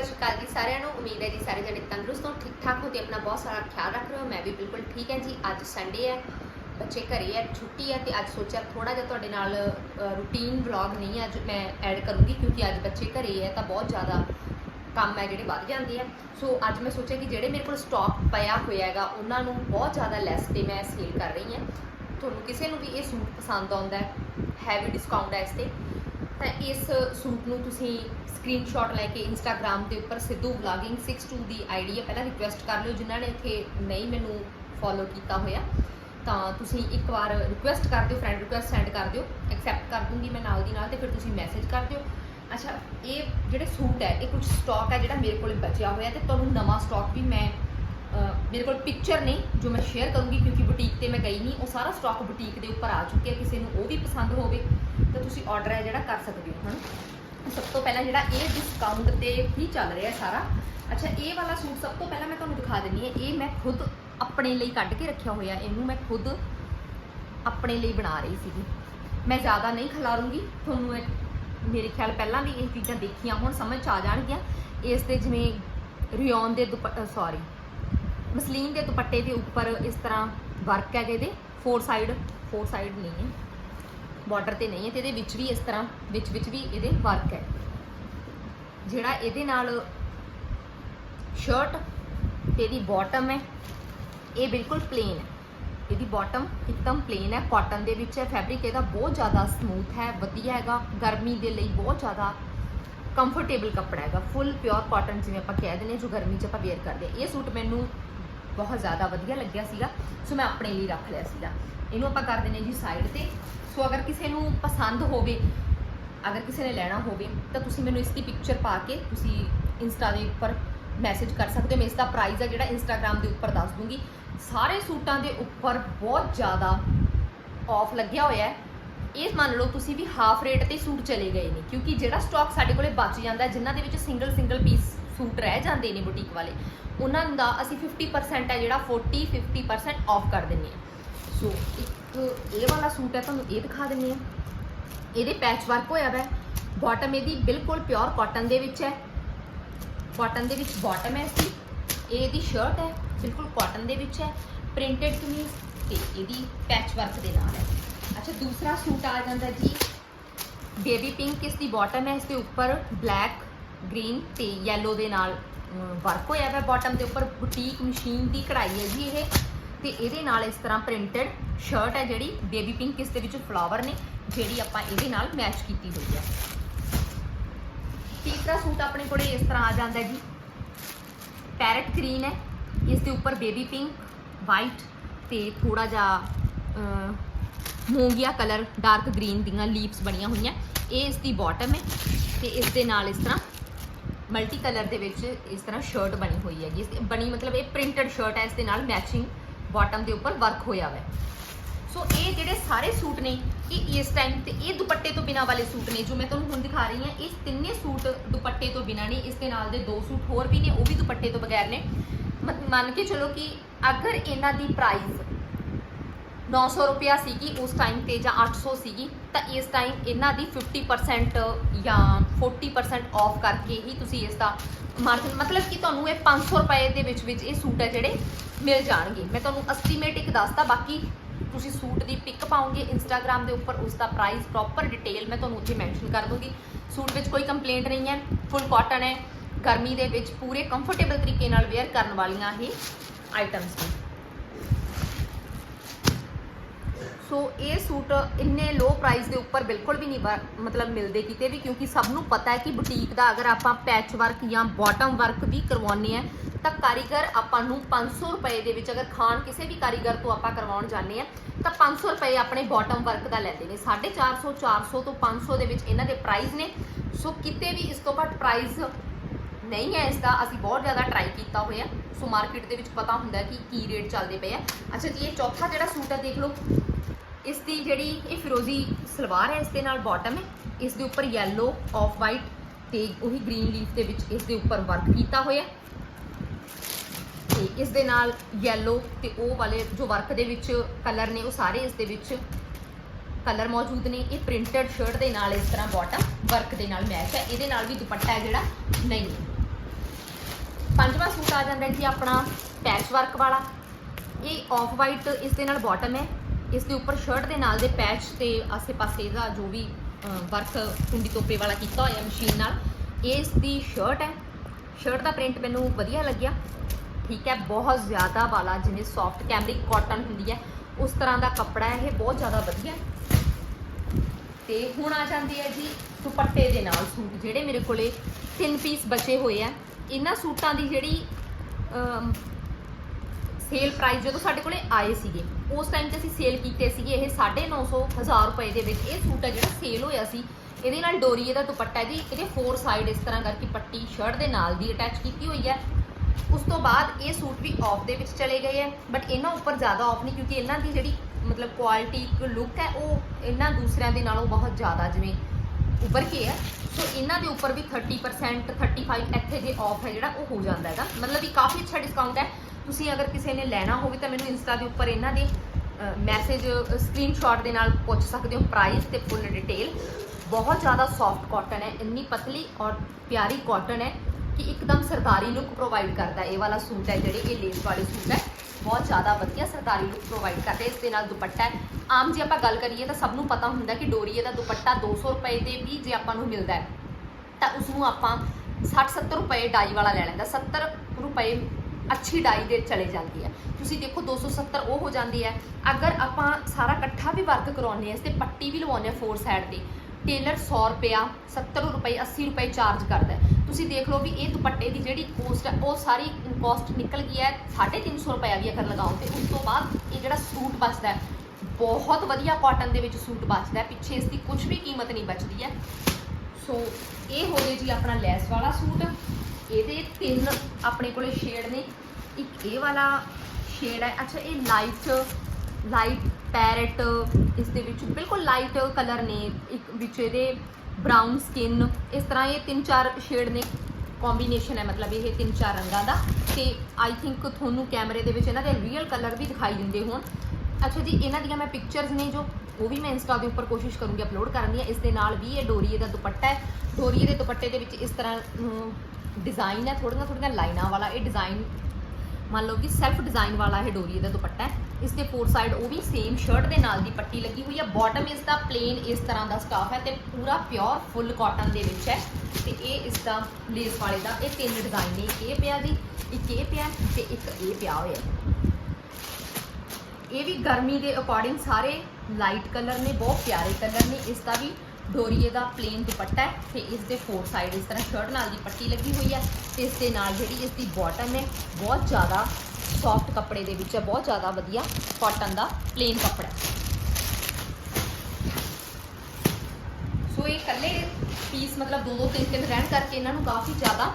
ਸਤਿ ਸ਼੍ਰੀ ਅਕਾਲ ਜੀ, ਸਾਰਿਆਂ ਨੂੰ ਉਮੀਦ ਹੈ ਜੀ ਸਾਰੇ ਜਣੇ ਤੰਦਰੁਸਤ ਹੋ, ਠੀਕ ਠਾਕ ਹੋ ਤੇ ਆਪਣਾ ਬਹੁਤ ਸਾਰਾ ਖਿਆਲ ਰੱਖ ਰਹੇ ਹੋ, ਮੈਂ ਵੀ ਬਿਲਕੁਲ ਠੀਕ ਹੈ ਜੀ, ਅੱਜ ਸੰਡੇ ਹੈ, ਬੱਚੇ ਘਰੇ ਹੈ, ਛੁੱਟੀ ਹੈ ਤੇ ਅੱਜ ਸੋਚਿਆ ਥੋੜਾ ਜਿਹਾ ਤੁਹਾਡੇ ਨਾਲ ਰੂਟੀਨ ਵਲੌਗ ਨਹੀਂ ਅੱਜ ਮੈਂ ਐਡ ਕਰੂੰਗੀ ਕਿਉਂਕਿ ਅੱਜ ਬੱਚੇ ਘਰੇ ਹੈ ਤਾਂ ਬਹੁਤ ਜ਼ਿਆਦਾ ਕੰਮ ਹੈ ਜਿਹੜੇ ਵੱਧ ਜਾਂਦੇ ਆ ਸੋ ਅੱਜ ਮੈਂ ਸੋਚਿਆ ਕਿ ਜਿਹੜੇ ਮੇਰੇ ਕੋਲ ਸਟਾਕ ਪਿਆ ਹੋਇਆ ਹੈਗਾ, ਉਹਨਾਂ ਨੂੰ ਬਹੁਤ ਜ਼ਿਆਦਾ ਲੈਸ ਤੇ ਮੈਂ ਸੇਲ ਕਰ ਰਹੀ ਹਾਂ। ਤੁਹਾਨੂੰ ਕਿਸੇ ਨੂੰ ਵੀ ਇਹ ਸੂਟ ਪਸੰਦ ਆਉਂਦਾ ਹੈ ਹੈਵੀ ਡਿਸਕਾਊਂਟ ਹੈ ਇਸ ਤੇ। ਤਾਂ ਇਸ ਸੂਟ ਨੂੰ ਤੁਸੀਂ ਸਕਰੀਨਸ਼ਾਟ ਲੈ ਕੇ ਇੰਸਟਾਗ੍ਰam ਦੇ ਉੱਪਰ ਸਿੱਧੂ ਵਲੌਗਿੰਗ 62 ਦੀ ਆਈਡੀ ਹੈ ਪਹਿਲਾਂ ਰਿਕੁਐਸਟ ਕਰ ਲਿਓ, ਜਿਨ੍ਹਾਂ ਨੇ ਇੱਥੇ ਨਹੀਂ ਮੈਨੂੰ ਫੋਲੋ ਕੀਤਾ ਹੋਇਆ। ਤਾਂ ਤੁਸੀਂ ਇੱਕ ਵਾਰ ਰਿਕੁਐਸਟ ਕਰ ਦਿਓ ਫਰੈਂਡ ਰਿਕੁਐਸਟ ਸੈਂਡ ਕਰ ਦਿਓ ਐਕਸੈਪਟ ਕਰ ਦੂੰਗੀ ਮੈਂ ਨਾਲ ਦੀ ਨਾਲ ਤੇ ਫਿਰ ਤੁਸੀਂ ਮੈਸੇਜ ਕਰ ਦਿਓ। ਅੱਛਾ, ਇਹ ਜਿਹੜੇ ਸੂਟ ਹੈ, ਇਹ ਕੁਝ ਸਟਾਕ ਹੈ ਜਿਹੜਾ ਮੇਰੇ ਕੋਲ ਬਚਿਆ ਹੋਇਆ ਤੇ ਤੁਹਾਨੂੰ ਨਵਾਂ ਸਟਾਕ ਵੀ ਮੈਂ ਮੇਰੇ ਕੋਲ ਪਿਕਚਰ ਨਹੀਂ, ਜੋ ਮੈਂ ਸ਼ੇਅਰ ਕਰੂੰਗੀ ਕਿਉਂਕਿ ਬੁਟੀਕ ਤੇ ਮੈਂ ਗਈ ਨਹੀਂ, ਉਹ ਸਾਰਾ ਸਟਾਕ ਬੁਟੀਕ ਦੇ ਉੱਪਰ ਆ ਚੁੱਕਿਆ, ਕਿਸੇ ਨੂੰ ਉਹ ਵੀ ਪਸੰਦ ਹੋਵੇ। ਤਾਂ ਤੁਸੀਂ ਆਰਡਰ ਹੈ ਜਿਹੜਾ ਕਰ ਸਕਦੇ ਹੋ, ਹਨਾ? ਸਭ ਤੋਂ ਪਹਿਲਾਂ ਜਿਹੜਾ ਇਹ ਡਿਸਕਾਊਂਟ ਤੇ ਹੀ ਚੱਲ ਰਿਹਾ ਸਾਰਾ। ਅੱਛਾ, ਇਹ ਵਾਲਾ ਸੂਟ ਸਭ ਤੋਂ ਪਹਿਲਾਂ ਮੈਂ ਤੁਹਾਨੂੰ ਦਿਖਾ ਦਿੰਨੀ ਹੈ। ਇਹ ਮੈਂ ਖੁਦ ਆਪਣੇ ਲਈ ਕੱਢ ਕੇ ਰੱਖਿਆ ਹੋਇਆ, ਇਹਨੂੰ ਮੈਂ ਖੁਦ ਆਪਣੇ ਲਈ ਬਣਾ ਰਹੀ ਸੀਗੀ। ਮੈਂ ਜ਼ਿਆਦਾ ਨਹੀਂ ਖਿਲਾਰੂੰਗੀ, ਤੁਹਾਨੂੰ ਇਹ ਮੇਰੇ ਖਿਆਲ ਪਹਿਲਾਂ ਵੀ ਇਹ ਚੀਜ਼ਾਂ ਦੇਖੀਆਂ ਹੁਣ, ਸਮਝ 'ਚ ਆ ਜਾਣਗੀਆਂ। ਇਸ ਦੇ ਜਿਵੇਂ ਰਿਓਨ ਦੇ ਸੌਰੀ ਮਸਲੀਨ ਦੇ ਦੁਪੱਟੇ ਦੇ ਉੱਪਰ ਇਸ ਤਰ੍ਹਾਂ ਵਰਕ ਹੈਗੇ ਇਹਦੇ ਫੋਰ ਸਾਈਡ ਫੋਰ ਸਾਈਡ ਨਹੀਂ ਹੈ। ਬਾਰਡਰ ਤੇ ਨਹੀਂ ਹੈ ਤੇ ਇਹਦੇ ਵਿੱਚ ਵੀ ਇਸ ਤਰ੍ਹਾਂ ਵਿੱਚ ਵਿੱਚ ਵੀ ਇਹਦੇ ਵਰਕ ਹੈ। ਜਿਹੜਾ ਇਹਦੇ ਨਾਲ ਸ਼ਰਟ ਤੇ ਇਹਦੀ ਬਾਟਮ ਹੈ ਇਹ ਬਿਲਕੁਲ ਪਲੇਨ ਹੈ। ਇਹਦੀ ਬਾਟਮ ਇੱਕਦਮ ਪਲੇਨ ਹੈ ਕਾਟਨ ਦੇ ਵਿੱਚ ਹੈ ਫੈਬਰਿਕ ਇਹਦਾ ਬਹੁਤ ਜ਼ਿਆਦਾ ਸਮੂਥ ਹੈ ਵਧੀਆ ਹੈਗਾ ਗਰਮੀ ਦੇ ਲਈ ਬਹੁਤ ਜ਼ਿਆਦਾ ਕੰਫਰਟੇਬਲ ਕੱਪੜਾ ਹੈਗਾ। ਫੁੱਲ ਪਿਓਰ ਕਾਟਨ ਜਿਵੇਂ ਆਪਾਂ ਕਹਿ ਦਿੰਦੇ ਹਾਂ, ਜੋ ਗਰਮੀ 'ਚ ਆਪਾਂ ਵੇਅਰ ਕਰਦੇ ਹਾਂ। ਇਹ ਸੂਟ ਮੈਨੂੰ ਬਹੁਤ ਜ਼ਿਆਦਾ ਵਧੀਆ ਲੱਗਿਆ ਸੀਗਾ ਸੋ ਮੈਂ ਆਪਣੇ ਲਈ ਰੱਖ ਲਿਆ ਸੀਗਾ। ਇਹਨੂੰ ਆਪਾਂ ਕਰ ਦਿੰਦੇ ਹਾਂ ਜੀ ਸਾਈਡ ਤੇ। ਸੋ ਅਗਰ ਕਿਸੇ ਨੂੰ ਪਸੰਦ ਹੋਵੇ ਅਗਰ ਕਿਸੇ ਨੇ ਲੈਣਾ ਹੋਵੇ ਤਾਂ ਤੁਸੀਂ ਮੈਨੂੰ ਇਸ ਦੀ ਪਿਕਚਰ ਪਾ ਕੇ ਤੁਸੀਂ ਇੰਸਟਾ ਦੇ ਉੱਪਰ ਮੈਸੇਜ ਕਰ ਸਕਦੇ ਹੋ। ਮੈਂ ਇਸ ਦਾ ਪ੍ਰਾਈਸ ਹੈ ਜਿਹੜਾ ਇੰਸਟਾਗ੍ਰam ਦੇ ਉੱਪਰ ਦੱਸ ਦੂੰਗੀ। ਸਾਰੇ ਸੂਟਾਂ ਦੇ ਉੱਪਰ ਬਹੁਤ ਜ਼ਿਆਦਾ ਆਫ ਲੱਗਿਆ ਹੋਇਆ ਹੈ। ਇਹ ਮੰਨ ਲਓ ਤੁਸੀਂ ਵੀ ਹਾਫ ਰੇਟ ਤੇ ਸੂਟ ਚਲੇ ਗਏ ਨੇ ਕਿਉਂਕਿ ਜਿਹੜਾ ਸਟਾਕ ਸਾਡੇ ਕੋਲੇ ਬਚ ਜਾਂਦਾ ਹੈ, ਜਿਨ੍ਹਾਂ ਦੇ ਵਿੱਚ ਸਿੰਗਲ ਸਿੰਗਲ ਪੀਸ ਸੂਟ ਰਹਿ ਜਾਂਦੇ ਨੇ ਬੁਟੀਕ ਵਾਲੇ ਉਹਨਾਂ ਦਾ ਅਸੀਂ 50% ਹੈ ਜਿਹੜਾ 40 50% ਆਫ ਕਰ ਦਿੰਨੇ ਆ ਸੋ ਇੱਕ ਇਹ ਵਾਲਾ ਸੂਟ ਹੈ, ਤੁਹਾਨੂੰ ਇਹ ਦਿਖਾ ਦਿੰਨੀ ਆ ਇਹਦੇ ਪੈਚ ਵਰਕ ਹੋਇਆ ਵਾ। ਬਾਟਮ ਇਹਦੀ ਬਿਲਕੁਲ ਪਿਓਰ ਕਾਟਨ ਦੇ ਵਿੱਚ ਹੈ। ਕਾਟਨ ਦੇ ਵਿੱਚ ਬਾਟਮ ਹੈ ਇਸਦੀ। ਇਹ ਇਹਦੀ ਸ਼ਰਟ ਹੈ, ਬਿਲਕੁਲ ਕਾਟਨ ਦੇ ਵਿੱਚ ਹੈ। ਪ੍ਰਿੰਟਡ ਕਮੀਜ਼ ਤੇ ਇਹਦੀ ਪੈਚ ਵਰਕ ਦੇ ਨਾਲ ਹੈ। ਅੱਛਾ, ਦੂਸਰਾ ਸੂਟ ਆ ਜਾਂਦਾ ਜੀ। ਬੇਬੀ ਪਿੰਕ ਇਸ ਦੀ ਬਾਟਮ ਹੈ ਇਸ ਦੇ ਉੱਪਰ ਬਲੈਕ ਗ੍ਰੀਨ ਤੇ ਯੈਲੋ ਦੇ ਨਾਲ। ਵਰਕ ਹੋਇਆ ਹੈ ਬਾਟਮ ਦੇ ਉੱਪਰ ਬੁਟੀਕ ਮਸ਼ੀਨ ਦੀ ਕਢਾਈ ਹੈ ਜੀ ਇਹ। ਤੇ ਇਹਦੇ ਨਾਲ ਇਸ ਤਰ੍ਹਾਂ ਪ੍ਰਿੰਟਡ ਸ਼ਰਟ ਹੈ ਜਿਹੜੀ ਬੇਬੀ ਪਿੰਕ ਇਸ ਦੇ ਵਿੱਚ ਫਲਾਵਰ ਨੇ, ਜਿਹੜੀ ਆਪਾਂ ਇਹਦੇ ਨਾਲ ਮੈਚ ਕੀਤੀ ਹੋਈ ਹੈ। ਤੀਸਰਾ ਸੂਟ ਆਪਣੇ ਕੋਲੇ ਇਸ ਤਰ੍ਹਾਂ ਆ ਜਾਂਦਾ ਜੀ। ਪੈਰਟ ਗ੍ਰੀਨ ਹੈ, ਇਸ ਦੇ ਉੱਪਰ ਬੇਬੀ ਪਿੰਕ ਵਾਈਟ ਤੇ ਥੋੜਾ ਜਿਹਾ ਮੂੰਗੀਆ ਕਲਰ ਡਾਰਕ ਗ੍ਰੀਨ ਦੀਆਂ ਲੀਵਸ ਬਣੀਆਂ ਹੋਈਆਂ। ਇਹ ਇਸ ਦੀ ਬਾਟਮ ਹੈ ਤੇ ਇਸ ਦੇ ਨਾਲ ਇਸ ਤਰ੍ਹਾਂ ਮਲਟੀ ਕਲਰ ਦੇ ਵਿੱਚ ਇਸ ਤਰ੍ਹਾਂ ਸ਼ਰਟ ਬਣੀ ਹੋਈ ਹੈਗੀ। ਇਸ ਬਣੀ ਮਤਲਬ ਇਹ ਪ੍ਰਿੰਟਡ ਸ਼ਰਟ ਹੈ, ਇਸ ਦੇ ਨਾਲ ਮੈਚਿੰਗ ਬਾਟਮ ਦੇ ਉੱਪਰ ਵਰਕ ਹੋਇਆ ਹੋਇਆ ਸੋ ਇਹ ਜਿਹੜੇ ਸਾਰੇ ਸੂਟ ਨੇ, ਇਹ ਇਸ ਟਾਈਮ ਤੇ ਇਹ ਦੁਪੱਟੇ ਤੋਂ ਬਿਨਾ ਵਾਲੇ ਸੂਟ ਨੇ ਜੋ ਮੈਂ ਤੁਹਾਨੂੰ ਹੁਣ ਦਿਖਾ ਰਹੀ ਹਾਂ, ਇਹ ਤਿੰਨੇ ਸੂਟ ਦੁਪੱਟੇ ਤੋਂ ਬਿਨਾ ਨੇ, ਇਸ ਦੇ ਨਾਲ ਦੇ ਦੋ ਸੂਟ ਹੋਰ ਵੀ ਨੇ, ਉਹ ਵੀ ਦੁਪੱਟੇ ਤੋਂ ਬਗੈਰ ਨੇ। ਮ- ਮੰਨ ਕੇ ਚਲੋ ਕਿ ਅਗਰ ਇਹਨਾਂ ਦੀ ਪ੍ਰਾਈਸ 900 ਰੁਪਿਆ ਸੀਗੀ ਉਸ ਟਾਈਮ ਤੇ ਜਾਂ 800 ਸੀਗੀ ਤਾਂ ਇਸ ਟਾਈਮ ਇਹਨਾਂ ਦੀ 50% ਜਾਂ 40% ਆਫ ਕਰਕੇ ਹੀ ਤੁਸੀਂ ਇਸ ਦਾ ਮਾਰਜਨ ਮਤਲਬ ਕਿ ਤੁਹਾਨੂੰ ਇਹ 500 ਰੁਪਏ ਦੇ ਵਿੱਚ ਵਿੱਚ ਇਹ ਸੂਟ ਹੈ ਜਿਹੜੇ ਮਿਲ ਜਾਣਗੇ। ਮੈਂ ਤੁਹਾਨੂੰ ਐਸਟੀਮੇਟ ਇੱਕ ਦੱਸਦਾ ਬਾਕੀ ਤੁਸੀਂ ਸੂਟ ਦੀ ਪਿਕ ਪਾਓਗੇ ਇੰਸਟਾਗ੍ਰam ਦੇ ਉੱਪਰ, ਉਸ ਦਾ ਪ੍ਰਾਈਸ ਪ੍ਰੋਪਰ ਡਿਟੇਲ ਮੈਂ ਤੁਹਾਨੂੰ ਉੱਥੇ ਮੈਂਸ਼ਨ ਕਰ ਦੂੰਗੀ। ਸੂਟ ਵਿੱਚ ਕੋਈ ਕੰਪਲੇਂਟ ਨਹੀਂ ਹੈ ਫੁੱਲ ਕਾਟਨ ਹੈ, ਗਰਮੀ ਦੇ ਵਿੱਚ ਪੂਰੇ ਕੰਫਰਟੇਬਲ ਤਰੀਕੇ ਨਾਲ ਵੇਅਰ ਕਰਨ ਵਾਲੀਆਂ ਇਹ ਆਈਟਮਸ ਨੇ। ਸੋ ਇਹ ਸੂਟ ਇੰਨੇ ਲੋ ਪ੍ਰਾਈਸ ਦੇ ਉੱਪਰ ਬਿਲਕੁਲ ਵੀ ਨਹੀਂ ਵਾ- ਮਤਲਬ ਮਿਲਦੇ ਕਿਤੇ ਵੀ, ਕਿਉਂਕਿ ਸਭ ਨੂੰ ਪਤਾ ਹੈ ਕਿ ਬੁਟੀਕ ਦਾ ਅਗਰ ਆਪਾਂ ਪੈਚ ਵਰਕ ਜਾਂ ਬਾਟਮ ਵਰਕ ਵੀ ਕਰਵਾਉਂਦੇ ਆ ਤਾਂ ਕਾਰੀਗਰ ਆਪਾਂ ਨੂੰ 500 ਰੁਪਏ ਦੇ ਵਿੱਚ ਅਗਰ ਖਾਣ ਕਿਸੇ ਵੀ ਕਾਰੀਗਰ ਤੋਂ ਆਪਾਂ ਕਰਵਾਉਣ ਜਾਂਦੇ ਆ ਤਾਂ 500 ਰੁਪਏ ਆਪਣੇ ਬਾਟਮ ਵਰਕ ਦਾ ਲੈਂਦੇ ਨੇ। 450 400 ਤੋਂ 500 ਦੇ ਵਿੱਚ ਇਹਨਾਂ ਦੇ ਪ੍ਰਾਈਸ ਨੇ। ਸੋ ਕਿਤੇ ਵੀ ਇਸ ਤੋਂ ਘੱਟ ਪ੍ਰਾਈਸ ਨਹੀਂ ਹੈ ਇਸ ਦਾ ਅਸੀਂ ਬਹੁਤ ਜ਼ਿਆਦਾ ਟਰਾਈ ਕੀਤਾ ਹੋਇਆ। ਸੋ ਮਾਰਕੀਟ ਦੇ ਵਿੱਚ ਪਤਾ ਹੁੰਦਾ ਕਿ ਕੀ ਰੇਟ ਚੱਲਦੇ ਪਏ ਆ। ਅੱਛਾ ਜੀ, ਇਹ ਚੌਥਾ ਜਿਹੜਾ ਸੂਟ ਹੈ, ਦੇਖ ਲਓ। ਇਸ ਦੀ ਜਿਹੜੀ ਇਹ ਫਿਰੋਜ਼ੀ ਸਲਵਾਰ ਹੈ ਇਸ ਦੇ ਨਾਲ ਬਾਟਮ ਹੈ। ਇਸ ਦੇ ਉੱਪਰ ਯੈਲੋ ਆਫ ਵਾਈਟ ਤੇ ਉਹੀ ਗ੍ਰੀਨ ਲੀਫ ਦੇ ਵਿੱਚ ਇਸ ਦੇ ਉੱਪਰ ਵਰਕ ਕੀਤਾ ਹੋਇਆ ਤੇ ਇਸ ਦੇ ਨਾਲ ਯੈਲੋ ਤੇ ਉਹ ਵਾਲੇ ਜੋ ਵਰਕ ਦੇ ਵਿੱਚ ਕਲਰ ਨੇ, ਉਹ ਸਾਰੇ ਇਸ ਦੇ ਵਿੱਚ ਕਲਰ ਮੌਜੂਦ ਨੇ। ਇਹ ਪ੍ਰਿੰਟਡ ਸ਼ਰਟ ਦੇ ਨਾਲ ਇਸ ਤਰ੍ਹਾਂ ਬਾਟਮ ਵਰਕ ਦੇ ਨਾਲ ਮੈਚ ਹੈ। ਇਹਦੇ ਨਾਲ ਵੀ ਦੁਪੱਟਾ ਹੈ ਜਿਹੜਾ ਨਹੀਂ। ਪੰਜਵਾਂ ਸੂਟ ਆ ਜਾਂਦਾ ਹੈ ਜੀ ਆਪਣਾ ਪੈਚ ਵਰਕ ਵਾਲਾ। ਇਹ ਆਫ ਵਾਈਟ ਇਸ ਦੇ ਨਾਲ ਬਾਟਮ ਹੈ। ਇਸ ਦੇ ਉੱਪਰ ਸ਼ਰਟ ਦੇ ਨਾਲ ਦੇ ਪੈਚ ਤੇ ਆਸੇ-ਪਾਸੇ ਦਾ ਜੋ ਵੀ ਵਰਕ ਕੁੰਡੀ ਤੋਪੇ ਵਾਲਾ ਕੀਤਾ ਹੋਇਆ ਮਸ਼ੀਨ ਨਾਲ ਇਹ ਇਸ ਦੀ ਸ਼ਰਟ ਹੈ। ਸ਼ਰਟ ਦਾ ਪ੍ਰਿੰਟ ਮੈਨੂੰ ਵਧੀਆ ਲੱਗਿਆ। ਠੀਕ ਹੈ, ਬਹੁਤ ਜ਼ਿਆਦਾ ਵਾਲਾ, ਜਿਵੇਂ ਸੌਫਟ ਕੈਮਰਿਕ ਕਾਟਨ ਹੁੰਦੀ ਹੈ, ਉਸ ਤਰ੍ਹਾਂ ਦਾ ਕੱਪੜਾ ਹੈ, ਇਹ ਬਹੁਤ ਜ਼ਿਆਦਾ ਵਧੀਆ ਹੈ। ਤੇ ਹੁਣ ਆ ਜਾਂਦੀ ਹੈ ਜੀ ਦੁਪੱਟੇ ਦੇ ਨਾਲ ਸੂਟ, ਜਿਹੜੇ ਮੇਰੇ ਕੋਲੇ ਤਿੰਨ ਪੀਸ ਬਚੇ ਹੋਏ ਆ। ਇਹਨਾਂ ਸੂਟਾਂ ਦੀ ਜਿਹੜੀ ਸੇਲ ਪ੍ਰਾਈਸ ਜਦੋਂ ਸਾਡੇ ਕੋਲੇ ਆਏ ਸੀਗੇ, ਉਸ ਟਾਈਮ ਤੇ ਅਸੀਂ ਸੇਲ ਕੀਤੇ ਸੀਗੇ ਇਹ 950 1000 ਰੁਪਏ ਦੇ ਵਿੱਚ। ਇਹ ਸੂਟ ਹੈ ਜਿਹੜਾ ਸੇਲ ਹੋਇਆ ਸੀ। ਇਹਦੇ ਨਾਲ ਡੋਰੀਏ ਦਾ ਦੁਪੱਟਾ ਹੈ ਜੀ, ਇਹਦੇ ਫੋਰ ਸਾਈਡ ਇਸ ਤਰ੍ਹਾਂ ਕਰਕੇ ਪੱਟੀ ਸ਼ਰਟ ਦੇ ਨਾਲ ਦੀ ਅਟੈਚ ਕੀਤੀ ਹੋਈ ਹੈ। ਉਸ ਤੋਂ ਬਾਅਦ ਇਹ ਸੂਟ ਵੀ ਆਫ ਦੇ ਵਿੱਚ ਚਲੇ ਗਏ ਹੈ ਬਟ ਇਹਨਾਂ ਉੱਪਰ ਜ਼ਿਆਦਾ ਆਫ ਨਹੀਂ, ਕਿਉਂਕਿ ਇਹਨਾਂ ਦੀ ਜਿਹੜੀ ਮਤਲਬ ਕੁਆਲਿਟੀ ਲੁੱਕ ਹੈ, ਉਹ ਇਹਨਾਂ ਦੂਸਰਿਆਂ ਦੇ ਨਾਲੋਂ ਬਹੁਤ ਜ਼ਿਆਦਾ ਜਿਵੇਂ ਉੱਪਰ ਕੇ ਹੈ। ਸੋ ਇਹਨਾਂ ਦੇ ਉੱਪਰ ਵੀ 30% 35 ਇੱਥੇ ਜੇ ਆਫ ਹੈ ਜਿਹੜਾ, ਉਹ ਹੋ ਜਾਂਦਾ ਹੈਗਾ। ਮਤਲਬ ਵੀ ਕਾਫੀ ਅੱਛਾ ਡਿਸਕਾਊਂਟ ਹੈ। ਤੁਸੀਂ ਅਗਰ ਕਿਸੇ ਨੇ ਲੈਣਾ ਹੋਵੇ ਤਾਂ ਮੈਨੂੰ ਇੰਸਟਾ ਦੇ ਉੱਪਰ ਇਹਨਾਂ ਦੇ ਮੈਸੇਜ ਸਕਰੀਨਸ਼ਾਟ ਦੇ ਨਾਲ ਪੁੱਛ ਸਕਦੇ ਹੋ ਪ੍ਰਾਈਸ ਤੇ ਫੁੱਲ ਡਿਟੇਲ ਬਹੁਤ ਜ਼ਿਆਦਾ ਸੌਫਟ ਕਾਟਨ ਹੈ, ਇੰਨੀ ਪਤਲੀ ਔਰ ਪਿਆਰੀ ਕਾਟਨ ਹੈ ਕਿ ਇੱਕਦਮ ਸਰਦਾਰੀ ਲੁੱਕ ਪ੍ਰੋਵਾਈਡ ਕਰਦਾ ਇਹ ਵਾਲਾ ਸੂਟ ਹੈ ਜਿਹੜੇ, ਇਹ ਲੇਸ ਵਾਲੇ ਸੂਟ ਹੈ। ਬਹੁਤ ਜ਼ਿਆਦਾ ਵਧੀਆ ਸਰਦਾਰੀ ਲੁੱਕ ਪ੍ਰੋਵਾਈਡ ਕਰਦਾ ਇਸ ਦੇ ਨਾਲ ਦੁਪੱਟਾ ਹੈ। ਆਮ ਜੇ ਆਪਾਂ ਗੱਲ ਕਰੀਏ ਤਾਂ ਸਭ ਨੂੰ ਪਤਾ ਹੁੰਦਾ ਕਿ ਡੋਰੀਏ ਦਾ ਦੁਪੱਟਾ 200 ਰੁਪਏ ਦੇ ਵੀ ਜੇ ਆਪਾਂ ਨੂੰ ਮਿਲਦਾ ਹੈ, ਤਾਂ ਉਸ ਨੂੰ ਆਪਾਂ 60-70 ਰੁਪਏ ਡਾਈ ਵਾਲਾ ਲੈ ਲੈਂਦਾ। 70 ਰੁਪਏ ਅੱਛੀ ਡਾਈ ਦੇ ਚਲੇ ਜਾਂਦੀ ਹੈ। ਤੁਸੀਂ ਦੇਖੋ 270 ਉਹ ਹੋ ਜਾਂਦੀ ਹੈ। ਅਗਰ ਆਪਾਂ ਸਾਰਾ ਇਕੱਠਾ ਵੀ ਵਰਕ ਕਰਾਉਨੇ ਆ ਇਸ ਤੇ ਪੱਟੀ ਵੀ ਲਵਾਉਨੇ ਆ ਫੋਰ ਸਾਈਡ ਤੇ ਟੇਲਰ 100 ਰੁਪਿਆ 70 ਰੁਪਏ 80 ਰੁਪਏ ਚਾਰਜ ਕਰਦਾ ਤੁਸੀਂ ਦੇਖ ਲਓ ਵੀ ਇਹ ਦੁਪੱਟੇ ਦੀ ਜਿਹੜੀ ਕੋਸਟ ਹੈ, ਉਹ ਸਾਰੀ ਕੋਸਟ ਨਿਕਲ ਗਈ ਹੈ। 350 ਰੁਪਏ ਵੀ ਅਗਰ ਲਗਾਓ ਤੇ ਉਸ ਤੋਂ ਬਾਅਦ ਇਹ ਜਿਹੜਾ ਸੂਟ ਬਚਦਾ ਬਹੁਤ ਵਧੀਆ ਕਾਟਨ ਦੇ ਵਿੱਚ ਸੂਟ ਬਚਦਾ ਪਿੱਛੇ ਇਸ ਦੀ ਕੁਝ ਵੀ ਕੀਮਤ ਨਹੀਂ ਬਚਦੀ ਹੈ। ਸੋ ਇਹ ਹੋ ਗਏ ਜੀ ਆਪਣਾ ਲੈਸ ਵਾਲਾ ਸੂਟ। ਇਹਦੇ ਤਿੰਨ ਆਪਣੇ ਕੋਲੇ ਸ਼ੇਡ ਨੇ। ਇੱਕ ਇਹ ਵਾਲਾ ਸ਼ੇਡ ਹੈ। ਅੱਛਾ, ਇਹ ਲਾਈਟ ਲਾਈਟ ਪੈਰਟ ਇਸ ਦੇ ਵਿੱਚ ਬਿਲਕੁਲ ਲਾਈਟ ਕਲਰ ਨੇ। ਇੱਕ ਵਿੱਚ ਇਹਦੇ ਬ੍ਰਾਊਨ ਸਕਿਨ ਇਸ ਤਰ੍ਹਾਂ ਇਹ ਤਿੰਨ ਚਾਰ ਸ਼ੇਡ ਨੇ। ਕੰਬੀਨੇਸ਼ਨ ਹੈ ਮਤਲਬ ਇਹ ਤਿੰਨ ਚਾਰ ਰੰਗਾਂ ਦਾ। ਤੇ ਆਈ ਥਿੰਕ ਤੁਹਾਨੂੰ ਕੈਮਰੇ ਦੇ ਵਿੱਚ ਇਹਨਾਂ ਦੇ ਰੀਅਲ ਕਲਰ ਵੀ ਦਿਖਾਈ ਦਿੰਦੇ ਹੋਣ। ਅੱਛਾ ਜੀ, ਇਹਨਾਂ ਦੀਆਂ ਮੈਂ ਪਿਕਚਰਸ ਨੇ ਜੋ, ਉਹ ਵੀ ਮੈਂ ਇੰਸਟਾ ਦੇ ਉੱਪਰ ਕੋਸ਼ਿਸ਼ ਕਰੂੰਗੀ ਅਪਲੋਡ ਕਰਨ ਦੀ। ਇਸ ਦੇ ਨਾਲ ਵੀ ਇਹ ਡੋਰੀਏ ਦਾ ਦੁਪੱਟਾ ਹੈ। ਡੋਰੀਏ ਦੇ ਦੁਪੱਟੇ ਦੇ ਵਿੱਚ ਇਸ ਤਰ੍ਹਾਂ ਡਿਜ਼ਾਈਨ ਹੈ। ਥੋੜੀਆਂ ਥੋੜੀਆਂ ਲਾਈਨਾਂ ਵਾਲਾ ਇਹ ਡਿਜ਼ਾਈਨ ਮੰਨ ਲਓ ਕਿ ਸੈਲਫ ਡਿਜ਼ਾਈਨ ਵਾਲਾ ਇਹ ਡੋਰੀਏ ਦਾ ਦੁਪੱਟਾ ਹੈ, ਇਸ ਦੇ ਫੋਰ ਸਾਈਡ ਉਹ ਵੀ ਸੇਮ ਸ਼ਰਟ ਦੇ ਨਾਲ ਦੀ ਪੱਟੀ ਲੱਗੀ ਹੋਈ ਹੈ ਬਾਟਮ ਇਸ ਦਾ ਪਲੇਨ ਇਸ ਤਰ੍ਹਾਂ ਦਾ ਸਟਾਫ ਹੈ ਤੇ ਪੂਰਾ ਪਿਓਰ ਫੁੱਲ ਕਾਟਨ ਦੇ ਵਿੱਚ ਹੈ ਤੇ ਇਹ ਇਸ ਦਾ ਲੇਸ ਵਾਲੇ ਦਾ, ਇਹ ਤਿੰਨ ਡਿਜ਼ਾਈਨ ਨੇ, ਇੱਕ ਇਹ ਪਿਆ ਜੀ, ਇੱਕ ਇਹ ਪਿਆ ਤੇ ਇੱਕ ਇਹ ਪਿਆ ਹੋਇਆ ਇਹ ਵੀ ਗਰਮੀ ਦੇ ਅਕੋਰਡਿੰਗ ਸਾਰੇ ਲਾਈਟ ਕਲਰ ਨੇ, ਬਹੁਤ ਪਿਆਰੇ ਕਲਰ ਨੇ, ਇਸ ਦਾ ਵੀ ਡੋਰੀਏ ਦਾ ਪਲੇਨ ਦੁਪੱਟਾ ਹੈ ਤੇ ਇਸ ਦੇ ਫੋਰ ਸਾਈਡ ਇਸ ਤਰ੍ਹਾਂ ਸ਼ਰਟ ਨਾਲ ਦੀ ਪੱਟੀ ਲੱਗੀ ਹੋਈ ਹੈ ਤੇ ਇਸ ਦੇ ਨਾਲ ਜਿਹੜੀ ਇਸ ਦੀ ਬਾਟਮ ਹੈ, ਬਹੁਤ ਜ਼ਿਆਦਾ ਸੌਫਟ ਕੱਪੜੇ ਦੇ ਵਿੱਚ ਹੈ, ਬਹੁਤ ਜ਼ਿਆਦਾ ਵਧੀਆ ਕਾਟਨ ਦਾ ਪਲੇਨ ਕੱਪੜਾ ਸੋ ਇਹ ਇਕੱਲੇ ਪੀਸ ਮਤਲਬ ਦੋ ਦੋ ਤਿੰਨ ਤਿੰਨ ਰਹਿਣ ਕਰਕੇ ਇਹਨਾਂ ਨੂੰ ਕਾਫੀ ਜ਼ਿਆਦਾ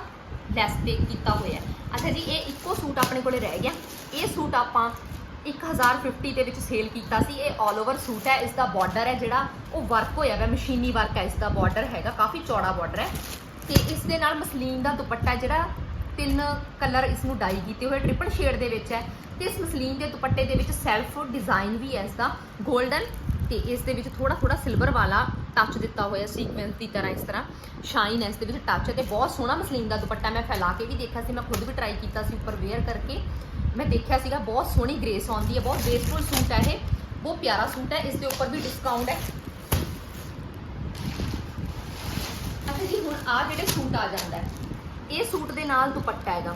ਲੈਸ ਪੇ ਕੀਤਾ ਹੋਇਆ ਅੱਛਾ ਜੀ, ਇਹ ਇੱਕੋ ਸੂਟ ਆਪਣੇ ਕੋਲੇ ਰਹਿ ਗਿਆ। ਇਹ ਸੂਟ ਆਪਾਂ 1050 ਦੇ ਵਿੱਚ ਸੇਲ ਕੀਤਾ ਸੀ। ਇਹ 올 ਓਵਰ ਸੂਟ ਹੈ ਇਸ ਦਾ ਬਾਰਡਰ ਹੈ ਜਿਹੜਾ, ਉਹ ਵਰਕ ਹੋਇਆ ਹੋਇਆ ਮਸ਼ੀਨੀ ਵਰਕ ਹੈ ਇਸ ਦਾ ਬਾਰਡਰ ਹੈਗਾ, ਕਾਫੀ ਚੌੜਾ ਬਾਰਡਰ ਹੈ। ਤੇ ਇਸ ਦੇ ਨਾਲ ਮਸਲੀਨ ਦਾ ਦੁਪੱਟਾ ਜਿਹੜਾ, ਤਿੰਨ ਕਲਰ ਇਸ ਨੂੰ ਡਾਈ ਕੀਤੇ ਹੋਏ ਟ੍ਰਿਪਲ ਸ਼ੇਡ ਦੇ ਵਿੱਚ ਹੈ। ਤੇ ਇਸ ਮਸਲੀਨ ਦੇ ਦੁਪੱਟੇ ਦੇ ਵਿੱਚ ਸੈਲਫ ਡਿਜ਼ਾਈਨ ਵੀ ਹੈ ਇਸ ਦਾ 골ਡਨ ਤੇ ਇਸ ਦੇ ਵਿੱਚ ਥੋੜਾ ਥੋੜਾ ਸਿਲਵਰ ਵਾਲਾ ਟੱਚ ਦਿੱਤਾ ਹੋਇਆ ਸੀਕੁਐਂਸ ਦੀ ਤਰ੍ਹਾਂ, ਇਸ ਤਰ੍ਹਾਂ ਸ਼ਾਈਨ ਹੈ, ਇਸ ਦੇ ਵਿੱਚ ਟੱਚ ਹੈ ਤੇ ਬਹੁਤ ਸੋਹਣਾ ਮਸਲੀਨ ਦਾ ਦੁਪੱਟਾ ਮੈਂ ਫੈਲਾ ਕੇ ਵੀ ਦੇਖਿਆ ਸੀ, ਮੈਂ ਖੁਦ ਵੀ ਟਰਾਈ ਕੀਤਾ ਸੀ, ਉੱਪਰ ਵੇਅਰ ਕਰਕੇ। ਮੈਂ ਦੇਖਿਆ ਸੀਗਾ, ਬਹੁਤ ਸੋਹਣੀ ਗ੍ਰੇਸ ਆਉਂਦੀ ਹੈ, ਬਹੁਤ ਗ੍ਰੇਸਫੁਲ ਸੂਟ ਹੈ ਇਹ, ਬਹੁਤ ਪਿਆਰਾ ਸੂਟ ਹੈ, ਇਸ ਦੇ ਉੱਪਰ ਵੀ ਡਿਸਕਾਊਂਟ ਹੈ। ਅੱਛਾ ਜੀ, ਹੁਣ ਆ ਜਿਹੜੇ ਸੂਟ ਆ ਜਾਂਦਾ ਹੈ, ਇਹ ਸੂਟ ਦੇ ਨਾਲ ਦੁਪੱਟਾ ਹੈਗਾ।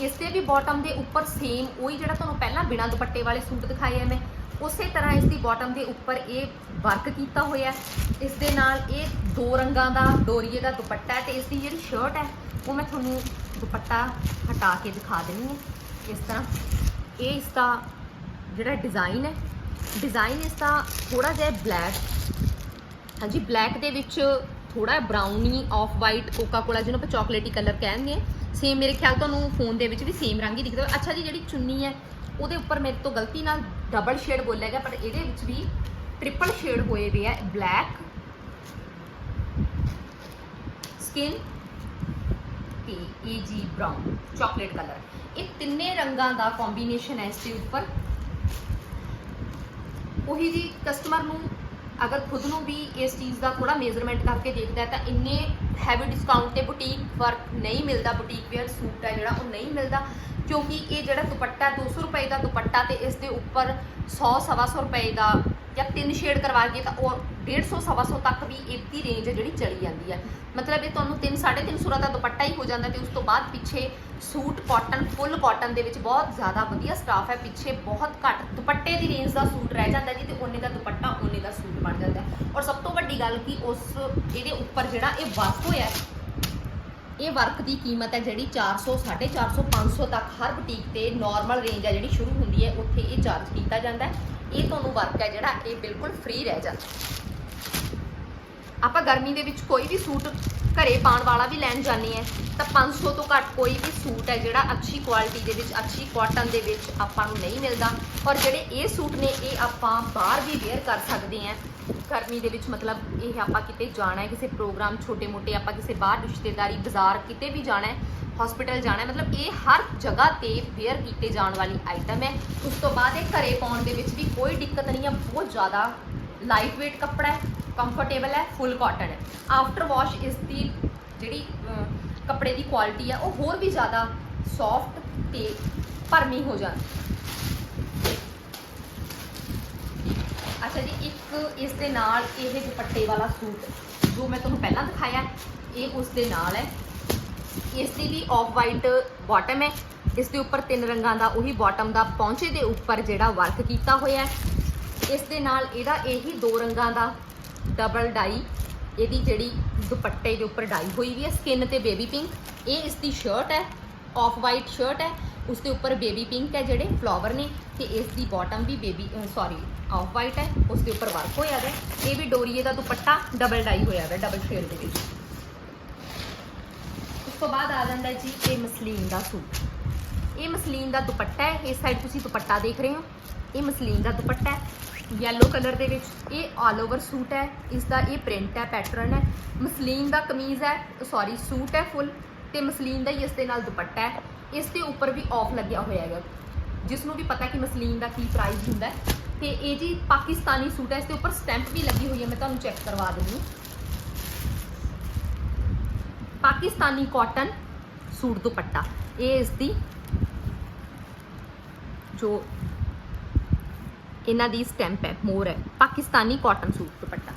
ਇਸ ਦੇ ਵੀ ਬਾਟਮ ਦੇ ਉੱਪਰ ਸੇਮ ਉਹੀ ਜਿਹੜਾ ਤੁਹਾਨੂੰ ਪਹਿਲਾਂ ਬਿਨਾ ਦੁਪੱਟੇ ਵਾਲੇ ਸੂਟ ਦਿਖਾਏ ਆ ਮੈਂ, ਉਸੇ ਤਰ੍ਹਾਂ ਇਸ ਦੀ ਬਾਟਮ ਦੇ ਉੱਪਰ ਇਹ ਵਰਕ ਕੀਤਾ ਹੋਇਆ ਇਸ ਦੇ ਨਾਲ ਇਹ ਦੋ ਰੰਗਾਂ ਦਾ, ਡੋਰੀਏ ਦਾ ਦੁਪੱਟਾ ਹੈ ਤੇ ਇਸ ਦੀ ਜਿਹੜੀ ਸ਼ਰਟ ਹੈ, ਉਹ ਮੈਂ ਤੁਹਾਨੂੰ ਦੁਪੱਟਾ ਹਟਾ ਕੇ ਦਿਖਾ ਦਿੰਨੀ ਹਾਂ। ਇਸ ਤਰ੍ਹਾਂ। ਇਹ ਇਸ ਦਾ ਜਿਹੜਾ ਡਿਜ਼ਾਈਨ ਹੈ ਡਿਜ਼ਾਈਨ ਇਸ ਦਾ ਥੋੜਾ ਜਿਹਾ ਬਲੈਕ ਹਾਂਜੀ ਬਲੈਕ ਦੇ ਵਿੱਚ ਥੋੜਾ brownie off white Coca Cola ਜਿਹਨੂੰ ਆਪਾਂ ਚਾਕਲੇਟੀ ਕਲਰ ਕਹਿੰਦੇ ਆ ਸੇਮ ਮੇਰੇ ਖਿਆਲ ਤੁਹਾਨੂੰ ਫੋਨ ਦੇ ਵਿੱਚ ਵੀ ਸੇਮ ਰੰਗ ਹੀ ਦਿਖਦਾ ਅੱਛਾ ਜੀ, ਜਿਹੜੀ ਚੁੰਨੀ ਹੈ, ਉਹਦੇ ਉੱਪਰ ਮੇਰੇ ਤੋਂ ਗਲਤੀ ਨਾਲ ਡਬਲ ਸ਼ੇਡ ਬੋਲਿਆ ਗਿਆ, ਪਰ ਇਹਦੇ ਵਿੱਚ ਵੀ ਟ੍ਰਿਪਲ ਸ਼ੇਡ ਹੋਏ ਵੇ ਆ ਬਲੈਕ ਸਕਿਨ ਤੇ ਇਹ ਜੀ ਬ੍ਰਾਊਨ ਚਾਕਲੇਟ ਕਲਰ ਇਹ ਤਿੰਨੇ ਰੰਗਾਂ ਦਾ ਕੰਬੀਨੇਸ਼ਨ ਹੈ ਇਸ ਦੇ ਉੱਪਰ। ਉਹੀ ਜੀ ਕਸਟਮਰ ਨੂੰ ਅਗਰ ਖੁਦ ਨੂੰ ਵੀ ਇਸ ਚੀਜ਼ ਦਾ ਥੋੜਾ ਮੇਜ਼ਰਮੈਂਟ ਕਰਕੇ ਦੇਖਦਾ ਤਾਂ ਇੰਨੇ ਹੈਵੀ ਡਿਸਕਾਊਂਟ ਤੇ ਬੁਟੀਕ ਵਰਕ ਨਹੀਂ ਮਿਲਦਾ ਬੁਟੀਕ ਵੇਅਰ ਸੂਟ ਹੈ ਜਿਹੜਾ ਉਹ ਨਹੀਂ ਮਿਲਦਾ। ਕਿਉਂਕਿ ਇਹ ਜਿਹੜਾ ਦੁਪੱਟਾ 200 ਰੁਪਏ ਦਾ ਦੁਪੱਟਾ ਤੇ ਇਸ ਦੇ ਉੱਪਰ 100 ਸਵਾ ਸੌ ਰੁਪਏ ਦਾ ਜਾਂ ਤਿੰਨ ਸ਼ੇਡ ਕਰਵਾ ਕੇ ਤਾਂ ਉਹ 150 ਸਵਾ ਸੌ ਤੱਕ ਵੀ ਇਹਦੀ ਰੇਂਜ ਜਿਹੜੀ ਚਲੀ ਜਾਂਦੀ ਹੈ। ਮਤਲਬ ਇਹ ਤੁਹਾਨੂੰ 3 350 ਦਾ ਦੁਪੱਟਾ ਹੀ ਹੋ ਜਾਂਦਾ ਤੇ ਉਸ ਤੋਂ ਬਾਅਦ ਪਿੱਛੇ ਸੂਟ ਕਾਟਨ ਫੁੱਲ ਕਾਟਨ ਦੇ ਵਿੱਚ ਬਹੁਤ ਜ਼ਿਆਦਾ ਵਧੀਆ ਸਟਾਫ ਹੈ। ਪਿੱਛੇ ਬਹੁਤ ਘੱਟ ਦੁਪੱਟੇ ਦੀ ਰੇਂਜ ਦਾ ਸੂਟ ਰਹਿ ਜਾਂਦਾ ਜੀ ਤੇ ਉਹਨੇ ਦਾ ਦੁਪੱਟਾ ਉਹਨੇ ਦਾ ਸੂਟ ਬਣ ਜਾਂਦਾ ਔਰ ਸਭ ਤੋਂ ਵੱਡੀ ਗੱਲ ਕਿ ਉਸ ਇਹਦੇ ਉੱਪਰ ਜਿਹੜਾ ਇਹ ਵਰਕ ਹੋਇਆ ਇਹ ਵਰਕ ਦੀ ਕੀਮਤ ਹੈ ਜਿਹੜੀ 400 450 500 ਤੱਕ ਹਰ ਬੁਟੀਕ ਤੇ ਨਾਰਮਲ ਰੇਂਜ ਹੈ ਜਿਹੜੀ ਸ਼ੁਰੂ ਹੁੰਦੀ ਹੈ, ਉੱਥੇ ਇਹ ਚਾਰਜ ਕੀਤਾ ਜਾਂਦਾ ਹੈ। ਇਹ ਤੁਹਾਨੂੰ ਵਰਕ ਹੈ ਜਿਹੜਾ ਇਹ ਬਿਲਕੁਲ ਫ੍ਰੀ ਰਹਿ ਜਾਂਦਾ। ਆਪਾਂ ਗਰਮੀ ਦੇ ਵਿੱਚ ਕੋਈ ਵੀ ਸੂਟ ਘਰੇ ਪਾਉਣ ਵਾਲਾ ਵੀ ਲੈਣ ਜਾਂਦੇ ਆ ਤਾਂ 500 ਤੋਂ ਘੱਟ ਕੋਈ ਵੀ ਸੂਟ ਹੈ ਜਿਹੜਾ ਅੱਛੀ ਕੁਆਲਿਟੀ ਦੇ ਵਿੱਚ, ਅੱਛੀ ਕਾਟਨ ਦੇ ਵਿੱਚ ਆਪਾਂ ਨੂੰ ਨਹੀਂ ਮਿਲਦਾ। ਔਰ ਜਿਹੜੇ ਇਹ ਸੂਟ ਨੇ, ਇਹ ਆਪਾਂ ਬਾਹਰ ਵੀ ਵੇਅਰ ਕਰ ਸਕਦੇ ਆ ਗਰਮੀ ਦੇ ਵਿੱਚ ਮਤਲਬ ਇਹ ਆਪਾਂ ਕਿਤੇ ਜਾਣਾ ਹੈ, ਕਿਸੇ ਪ੍ਰੋਗਰਾਮ ਛੋਟੇ-ਮੋਟੇ ਆਪਾਂ ਕਿਸੇ ਬਾਹਰ ਰਿਸ਼ਤੇਦਾਰੀ, ਬਾਜ਼ਾਰ ਕਿਤੇ ਵੀ ਜਾਣਾ ਹੈ ਹਸਪੀਟਲ ਜਾਣਾ ਮਤਲਬ ਇਹ ਹਰ ਜਗ੍ਹਾ ਤੇ ਵੇਅਰ ਕੀਤੇ ਜਾਣ ਵਾਲੀ ਆਈਟਮ ਹੈ। ਉਸ ਤੋਂ ਬਾਅਦ ਇਹ ਘਰੇ ਪਾਉਣ ਦੇ ਵਿੱਚ ਵੀ ਕੋਈ ਦਿੱਕਤ ਨਹੀਂ ਹੈ, ਬਹੁਤ ਜ਼ਿਆਦਾ ਲਾਈਟ weight ਕੱਪੜਾ ਹੈ ਕੰਫਰਟੇਬਲ ਹੈ ਫੁੱਲ ਕਾਟਨ ਹੈ। ਆਫਟਰ ਵਾਸ਼ ਇਸ ਦੀ ਜਿਹੜੀ ਕੱਪੜੇ ਦੀ ਕੁਆਲਿਟੀ ਹੈ, ਉਹ ਹੋਰ ਵੀ ਜ਼ਿਆਦਾ ਸੌਫਟ ਤੇ ਭਰਮੀ ਹੋ ਜਾਂਦੀ ਅੱਛਾ ਜੀ, ਇੱਕ ਇੱਕ ਇਸ ਦੇ ਨਾਲ ਇਹ ਦੁਪੱਟੇ ਵਾਲਾ ਸੂਟ, ਜੋ ਮੈਂ ਤੁਹਾਨੂੰ ਪਹਿਲਾਂ ਦਿਖਾਇਆ, ਇਹ ਉਸ ਦੇ ਨਾਲ ਹੈ। ਇਸ ਦੀ ਵੀ ਆਫ ਵਾਈਟ ਬਾਟਮ ਹੈ। ਇਸ ਦੇ ਉੱਪਰ ਤਿੰਨ ਰੰਗਾਂ ਦਾ ਉਹੀ ਬਾਟਮ ਦਾ ਪੌਂਚੇ ਦੇ ਉੱਪਰ ਜਿਹੜਾ ਵਰਕ ਕੀਤਾ ਹੋਇਆ ਹੈ। ਇਸ ਦੇ ਨਾਲ ਇਹਦਾ ਇਹੀ ਦੋ ਰੰਗਾਂ ਦਾ ਡਬਲ ਡਾਈ ਇਹਦੀ ਜਿਹੜੀ ਦੁਪੱਟੇ ਦੇ ਉੱਪਰ ਡਾਈ ਹੋਈ ਵੀ ਹੈ ਸਕਿਨ ਤੇ ਬੇਬੀ ਪਿੰਕ ਇਹ ਇਸ ਦੀ ਸ਼ਰਟ ਹੈ ਆਫ ਵਾਈਟ ਸ਼ਰਟ ਹੈ। ਉਸ ਦੇ ਉੱਪਰ ਬੇਬੀ ਪਿੰਕ ਹੈ ਜਿਹੜੇ ਫਲਾਵਰ ਨੇ, ਤੇ ਇਸ ਦੀ ਬਾਟਮ ਵੀ ਬੇਬੀ ਸੌਰੀ ਆਫ ਵਾਈਟ ਹੈ ਉਸ ਦੇ ਉੱਪਰ ਵਰਕ ਹੋਇਆ ਹੈ ਇਹ ਵੀ ਡੋਰੀਏ ਦਾ ਦੁਪੱਟਾ ਡਬਲ ਡਾਈ ਹੋਇਆ ਹੈ ਡਬਲ ਸ਼ੇਡ ਦੇ ਵਿੱਚ। ਉਸ ਤੋਂ ਬਾਅਦ ਆ ਜਾਂਦਾ ਜੀ ਇਹ ਮਸਲੀਨ ਦਾ ਸੂਟ। ਇਹ ਮਸਲੀਨ ਦਾ ਦੁਪੱਟਾ ਹੈ, ਇਸ ਸਾਈਡ ਤੁਸੀਂ ਦੁਪੱਟਾ ਦੇਖ ਰਹੇ ਹੋ। ਇਹ ਮਸਲੀਨ ਦਾ ਦੁਪੱਟਾ ਹੈ ਯੈਲੋ ਕਲਰ ਦੇ ਵਿੱਚ। ਇਹ ਆਲ ਓਵਰ ਸੂਟ ਹੈ ਇਸ ਦਾ ਇਹ ਪ੍ਰਿੰਟ ਹੈ ਪੈਟਰਨ ਹੈ। ਮਸਲੀਨ ਦਾ ਕਮੀਜ਼ ਹੈ ਸੌਰੀ ਸੂਟ ਹੈ ਫੁੱਲ ਤੇ ਮਸਲੀਨ ਦਾ ਹੀ ਇਸ ਦੇ ਨਾਲ ਦੁਪੱਟਾ ਹੈ। ਇਸ ਦੇ ਉੱਪਰ ਵੀ ਆਫ ਲੱਗਿਆ ਹੋਇਆ ਹੈਗਾ। ਜਿਸ ਨੂੰ ਵੀ ਪਤਾ ਕਿ ਮਸਲੀਨ ਦਾ ਕੀ ਪ੍ਰਾਈਸ ਹੁੰਦਾ ਹੈ। ਤੇ ਇਹ ਜੀ ਪਾਕਿਸਤਾਨੀ ਸੂਟ ਹੈ, ਇਸ ਦੇ ਉੱਪਰ ਸਟੈਂਪ ਵੀ ਲੱਗੀ ਹੋਈ ਹੈ, ਮੈਂ ਤੁਹਾਨੂੰ ਚੈੱਕ ਕਰਵਾ ਦਿੰਦੀ ਹਾਂ। Pakistani cotton suit dupatta. ਇਹ ਇਸ ਦੀ ਜੋ ਇਹਨਾਂ ਦੀ ਸਟੈਂਪ ਹੈ ਮੋਰ ਹੈ। Pakistani cotton suit dupatta.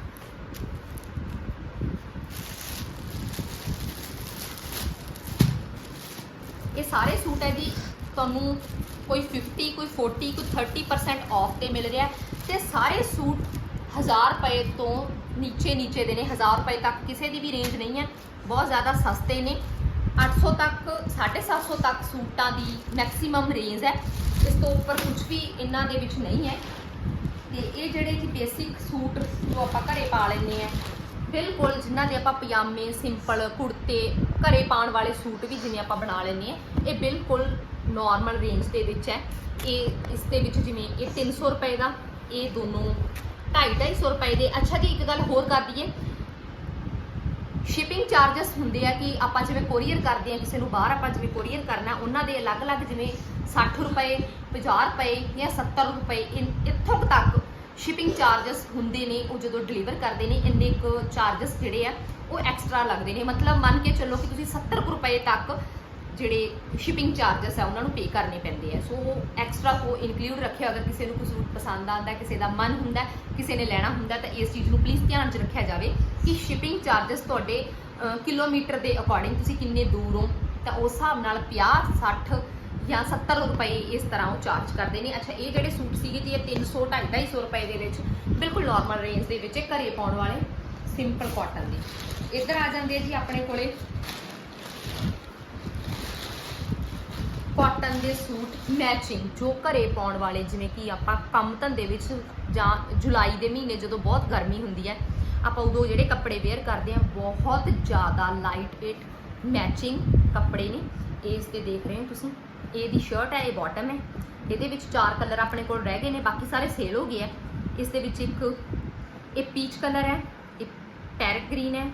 ਇਹ ਸਾਰੇ ਸੂਟ ਹੈ ਜੀ। ਤੁਹਾਨੂੰ ਕੋਈ 50 ਕੋਈ 40 ਕੋਈ 30% ਆਫ ਤੇ ਮਿਲ ਰਿਹਾ ਹੈ। ਤੇ ਸਾਰੇ ਸੂਟ 1000 ਰੁਪਏ ਤੋਂ ਨੀਚੇ ਨੀਚੇ ਦੇ ਨੇ। 1000 ਰੁਪਏ ਤੱਕ ਕਿਸੇ ਦੀ ਵੀ ਰੇਂਜ ਨਹੀਂ ਹੈ। ਬਹੁਤ ਜ਼ਿਆਦਾ ਸਸਤੇ ਨੇ। 800 ਤੱਕ 750 ਤੱਕ ਸੂਟਾਂ ਦੀ ਮੈਕਸਿਮਮ ਰੇਂਜ ਹੈ। ਇਸ ਤੋਂ ਉੱਪਰ ਕੁਝ ਵੀ ਇਹਨਾਂ ਦੇ ਵਿੱਚ ਨਹੀਂ ਹੈ। ਤੇ ਇਹ ਜਿਹੜੇ ਕਿ ਬੇਸਿਕ ਸੂਟ ਜੋ ਆਪਾਂ ਘਰੇ ਪਾ ਲੈਂਦੇ ਆ ਬਿਲਕੁਲ ਜਿਨ੍ਹਾਂ ਦੇ ਆਪਾਂ ਪਜਾਮੇ ਸਿੰਪਲ ਕੁੜਤੇ ਘਰੇ ਪਾਉਣ ਵਾਲੇ ਸੂਟ ਵੀ ਜਿਵੇਂ ਆਪਾਂ ਬਣਾ ਲੈਂਦੇ ਆ ਇਹ ਬਿਲਕੁਲ ਨਾਰਮਲ ਰੇਂਜ ਦੇ ਵਿੱਚ ਹੈ। ਇਹ ਇਸ ਦੇ ਵਿੱਚ ਜਿਵੇਂ ਇਹ 300 ਰੁਪਏ ਦਾ, ਇਹ ਦੋਨੋਂ 250 ਰੁਪਏ ਦੇ। ਅੱਛਾ ਜੀ, ਇੱਕ ਗੱਲ ਹੋਰ ਕਰ ਦਈਏ। ਸ਼ਿਪਿੰਗ ਚਾਰजेस ਹੁੰਦੇ ਆ ਕਿ ਆਪਾਂ ਜਿਵੇਂ ਕੋਰੀਅਰ ਕਰਦੇ ਆ ਕਿਸੇ ਨੂੰ ਬਾਹਰ ਆਪਾਂ ਜਿਵੇਂ ਕੋਰੀਅਰ ਕਰਨਾ, ਉਹਨਾਂ ਦੇ ਅਲੱਗ-ਅਲੱਗ ਜਿਵੇਂ 60 ਰੁਪਏ 50 ਰੁਪਏ ਜਾਂ 70 ਰੁਪਏ, ਇਨ- ਇੱਥੋਂ ਤੱਕ ਸ਼ਿਪਿੰਗ ਚਾਰजेस ਹੁੰਦੇ ਨੇ, ਉਹ ਜਦੋਂ ਡਿਲੀਵਰ ਕਰਦੇ ਨੇ, ਇੰਨੇ ਕੁ ਚਾਰजेस ਜਿਹੜੇ ਆ, ਉਹ ਐਕਸਟਰਾ ਲੱਗਦੇ ਨੇ। ਮਤਲਬ ਮੰਨ ਕੇ ਚੱਲੋ ਕਿ ਤੁਸੀਂ 70 ਰੁਪਏ ਤੱਕ ਜਿਹੜੇ ਸ਼ਿਪਿੰਗ ਚਾਰजेस ਆ, ਉਹਨਾਂ ਨੂੰ ਪੇ ਕਰਨੇ ਪੈਂਦੇ ਆ। ਸੋ ਉਹ ਐਕਸਟਰਾ ਕੋ ਇਨਕਲੂਡ ਰੱਖਿਆ, ਅਗਰ ਕਿਸੇ ਨੂੰ ਕੁਝ ਪਸੰਦ ਆਉਂਦਾ ਕਿਸੇ ਦਾ ਮਨ ਹੁੰਦਾ ਕਿਸੇ ਨੇ ਲੈਣਾ ਹੁੰਦਾ ਤਾਂ ਇਸ ਚੀਜ਼ ਨੂੰ ਪਲੀਜ਼ ਧਿਆਨ 'ਚ ਰੱਖਿਆ ਜਾਵੇ ਕਿ ਸ਼ਿਪਿੰਗ ਚਾਰजेस ਤੁਹਾਡੇ ਕਿਲੋਮੀਟਰ ਦੇ ਅਕੋਰਡਿੰਗ ਤੁਸੀਂ ਕਿੰਨੇ ਦੂਰ ਹੋ, ਤਾਂ ਉਸ ਹਿਸਾਬ ਨਾਲ 50 60 ਜਾਂ 70 ਰੁਪਏ ਇਸ ਤਰ੍ਹਾਂ ਉਹ ਚਾਰਜ ਕਰਦੇ ਨੇ। ਅੱਛਾ, ਇਹ ਜਿਹੜੇ ਸੂਟ ਸੀਗੇ ਜੀ, ਇਹ 300 250 ਰੁਪਏ ਦੇ ਵਿੱਚ, ਬਿਲਕੁਲ ਨਾਰਮਲ ਰੇਂਜ ਦੇ ਵਿੱਚ ਘਰੇ ਪਾਉਣ ਵਾਲੇ ਸਿੰਪਲ ਕਾਟਨ ਦੇ। ਇੱਧਰ ਆ ਜਾਂਦੇ ਜੀ ਆਪਣੇ ਕੋਲੇ। ਕਾਟਨ ਦੇ ਸੂਟ ਮੈਚਿੰਗ ਜੋ ਘਰੇ ਪਾਉਣ ਵਾਲੇ, ਜਿਵੇਂ ਕਿ ਆਪਾਂ ਕੰਮ ਧੰਦੇ ਵਿੱਚ ਜਾਂ ਜੁਲਾਈ ਦੇ ਮਹੀਨੇ ਜਦੋਂ ਬਹੁਤ ਗਰਮੀ ਹੁੰਦੀ ਹੈ, ਆਪਾਂ ਉਦੋਂ ਜਿਹੜੇ ਕੱਪੜੇ ਵੇਅਰ ਕਰਦੇ ਆ ਬਹੁਤ ਜ਼ਿਆਦਾ ਲਾਈਟ weight ਮੈਚਿੰਗ ਕੱਪੜੇ ਨੇ। ਇਸ ਤੇ ਦੇਖ ਰਹੇ ਹੋ ਤੁਸੀਂ। ਇਹ ਦੀ ਸ਼ਰਟ ਹੈ ਇਹ ਬਾਟਮ ਹੈ। ਇਹਦੇ ਵਿੱਚ ਚਾਰ ਕਲਰ ਆਪਣੇ ਕੋਲ ਰਹਿ ਗਏ ਨੇ, ਬਾਕੀ ਸਾਰੇ ਸੇਲ ਹੋ ਗਏ ਆ। ਇਸ ਦੇ ਵਿੱਚ ਇੱਕ ਇਹ ਪੀਚ ਕਲਰ ਹੈ, ਇਹ ਪੈਰਟ ਗ੍ਰੀਨ ਹੈ।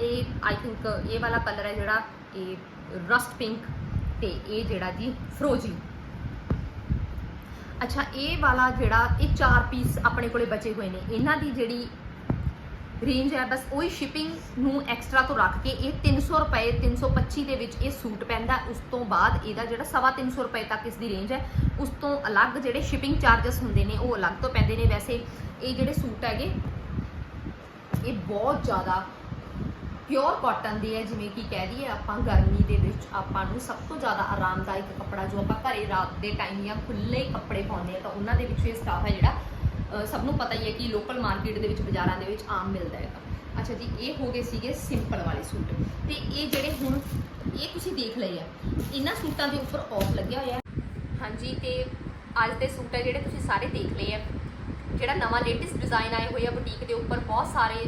ਇਹ ਆਈ ਥਿੰਕ ਇਹ ਵਾਲਾ ਕਲਰ ਹੈ ਜਿਹੜਾ ਇਹ ਰਸਟ ਪਿੰਕ ਤੇ ਇਹ ਜਿਹੜਾ ਜੀ ਫਰੋਜੀ ਅੱਛਾ ਇਹ ਵਾਲਾ ਜਿਹੜਾ ਇਹ ਚਾਰ ਪੀਸ ਆਪਣੇ ਕੋਲੇ ਬਚੇ ਹੋਏ ਨੇ। ਇਹਨਾਂ ਦੀ ਜਿਹੜੀ ਰੇਂਜ ਹੈ। ਬਸ ਉਹੀ ਸ਼ਿਪਿੰਗ ਨੂੰ ਐਕਸਟਰਾ ਤੋਂ ਰੱਖ ਕੇ ਇਹ 300 ਰੁਪਏ 325 ਦੇ ਵਿੱਚ ਇਹ ਸੂਟ ਪੈਂਦਾ। ਉਸ ਤੋਂ ਬਾਅਦ ਇਹਦਾ ਜਿਹੜਾ ਸਵਾ 300 ਰੁਪਏ ਤੱਕ ਇਸ ਦੀ ਰੇਂਜ ਹੈ। ਉਸ ਤੋਂ ਅਲੱਗ ਜਿਹੜੇ ਸ਼ਿਪਿੰਗ ਚਾਰजेस ਹੁੰਦੇ ਨੇ, ਉਹ ਅਲੱਗ ਤੋਂ ਪੈਂਦੇ ਨੇ। ਵੈਸੇ ਇਹ ਜਿਹੜੇ ਸੂਟ ਹੈਗੇ, ਇਹ ਬਹੁਤ ਜ਼ਿਆਦਾ ਪਿਓਰ ਕਾਟਨ ਦੇ ਹੈ। ਜਿਵੇਂ ਕਿ ਕਹਿ ਦਈਏ, ਆਪਾਂ ਗਰਮੀ ਦੇ ਵਿੱਚ ਆਪਾਂ ਨੂੰ ਸਭ ਤੋਂ ਜ਼ਿਆਦਾ ਆਰਾਮਦਾਇਕ ਕੱਪੜਾ ਜੋ ਆਪਾਂ ਘਰੇ ਰਾਤ ਦੇ ਟਾਈਮ ਜਾਂ ਖੁੱਲੇ ਕੱਪੜੇ ਪਾਉਂਦੇ ਆ ਤਾਂ ਉਹਨਾਂ ਦੇ ਵਿੱਚ ਇਹ ਸਟਾਫ ਹੈ ਜਿਹੜਾ ਸਭ ਨੂੰ ਪਤਾ ਹੀ ਹੈ ਕਿ ਲੋਕਲ ਮਾਰਕੀਟ ਦੇ ਵਿੱਚ ਬਾਜ਼ਾਰਾਂ ਦੇ ਵਿੱਚ ਆਮ ਮਿਲਦਾ ਹੈਗਾ। ਅੱਛਾ ਜੀ, ਇਹ ਹੋ ਗਏ ਸੀਗੇ ਸਿੰਪਲ ਵਾਲੇ ਸੂਟ। ਤੇ ਇਹ ਜਿਹੜੇ ਹੁਣ, ਇਹ ਤੁਸੀਂ ਦੇਖ ਲਏ ਆ। ਇਹਨਾਂ ਸੂਟਾਂ ਦੇ ਉੱਪਰ ਆਫ ਲੱਗਿਆ ਹੋਇਆ ਹਾਂਜੀ, ਤੇ ਅੱਜ ਦੇ ਸੂਟ ਹੈ ਜਿਹੜੇ ਤੁਸੀਂ ਸਾਰੇ ਦੇਖ ਲਏ ਆ। ਜਿਹੜਾ ਨਵਾਂ ਲੇਟੈਸਟ ਡਿਜ਼ਾਈਨ ਆਏ ਹੋਏ ਆ ਬੁਟੀਕ ਦੇ ਉੱਪਰ, ਬਹੁਤ ਸਾਰੇ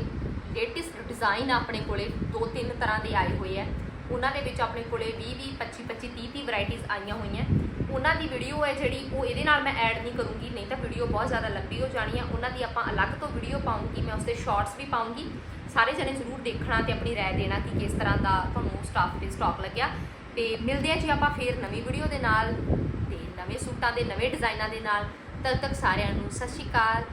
ਲੇਟੈਸਟ ਡਿਜ਼ਾਈਨ ਆਪਣੇ ਕੋਲੇ, ਦੋ ਤਿੰਨ ਤਰ੍ਹਾਂ ਦੇ ਆਏ ਹੋਏ ਆ। ਉਹਨਾਂ ਦੇ ਵਿੱਚ ਆਪਣੇ ਕੋਲੇ 20 20 25 25 30 30 ਵੈਰਾਈਟੀਆਂ ਆਈਆਂ ਹੋਈਆਂ। ਉਹਨਾਂ ਦੀ ਵੀਡੀਓ ਹੈ ਜਿਹੜੀ, ਉਹ ਇਹਦੇ ਨਾਲ ਮੈਂ ਐਡ ਨਹੀਂ ਕਰੂੰਗੀ, ਨਹੀਂ ਤਾਂ ਵੀਡੀਓ ਬਹੁਤ ਜ਼ਿਆਦਾ ਲੰਬੀ ਹੋ ਜਾਣੀ ਆ ਉਹਨਾਂ ਦੀ ਆਪਾਂ ਅਲੱਗ ਤੋਂ ਵੀਡੀਓ ਪਾਉਂਗੀ, ਮੈਂ ਉਸਦੇ ਸ਼ਾਰਟਸ ਵੀ ਪਾਉਂਗੀ। ਸਾਰੇ ਜਣੇ ਜ਼ਰੂਰ ਦੇਖਣਾ ਤੇ ਆਪਣੀ ਰਾਏ ਦੇਣਾ ਕਿ ਕਿਸ ਤਰ੍ਹਾਂ ਦਾ ਤੁਹਾਨੂੰ ਸਟਾਫ ਤੇ ਸਟਾਕ ਲੱਗਿਆ। ਤੇ ਮਿਲਦੇ ਆ ਜੀ ਆਪਾਂ ਫੇਰ ਨਵੀਂ ਵੀਡੀਓ ਦੇ ਨਾਲ ਤੇ ਨਵੇਂ ਸੂਟਾਂ ਦੇ, ਨਵੇਂ ਡਿਜ਼ਾਈਨਾਂ ਦੇ ਨਾਲ। ਤਦ ਤੱਕ ਸਾਰਿਆਂ ਨੂੰ ਸਤਿ ਸ਼੍ਰੀ ਅਕਾਲ।